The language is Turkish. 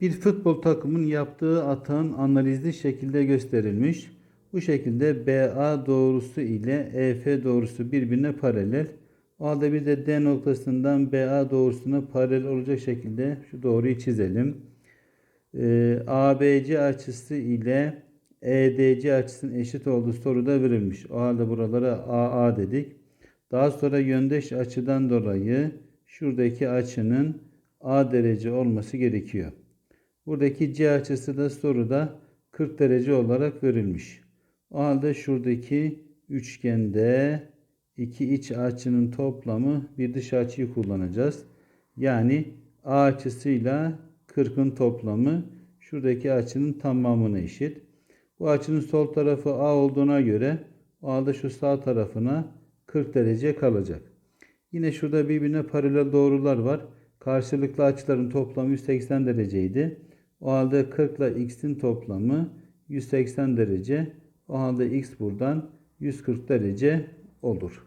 Bir futbol takımının yaptığı atağın analizli şekilde gösterilmiş. Bu şekilde BA doğrusu ile EF doğrusu birbirine paralel. O halde bir de D noktasından BA doğrusuna paralel olacak şekilde şu doğruyu çizelim. Ee, ABC açısı ile EDC açısının eşit olduğu soruda verilmiş. O halde buralara AA dedik. Daha sonra yöndeş açıdan dolayı şuradaki açının A derece olması gerekiyor. Buradaki C açısı da soruda 40 derece olarak verilmiş. O halde şuradaki üçgende iki iç açının toplamı bir dış açıyı kullanacağız. Yani A açısıyla 40'ın toplamı şuradaki açının tamamına eşit. Bu açının sol tarafı A olduğuna göre o halde şu sağ tarafına 40 derece kalacak. Yine şurada birbirine paralel doğrular var. Karşılıklı açıların toplamı 180 dereceydi. O halde 40 ile x'in toplamı 180 derece. O halde x buradan 140 derece olur.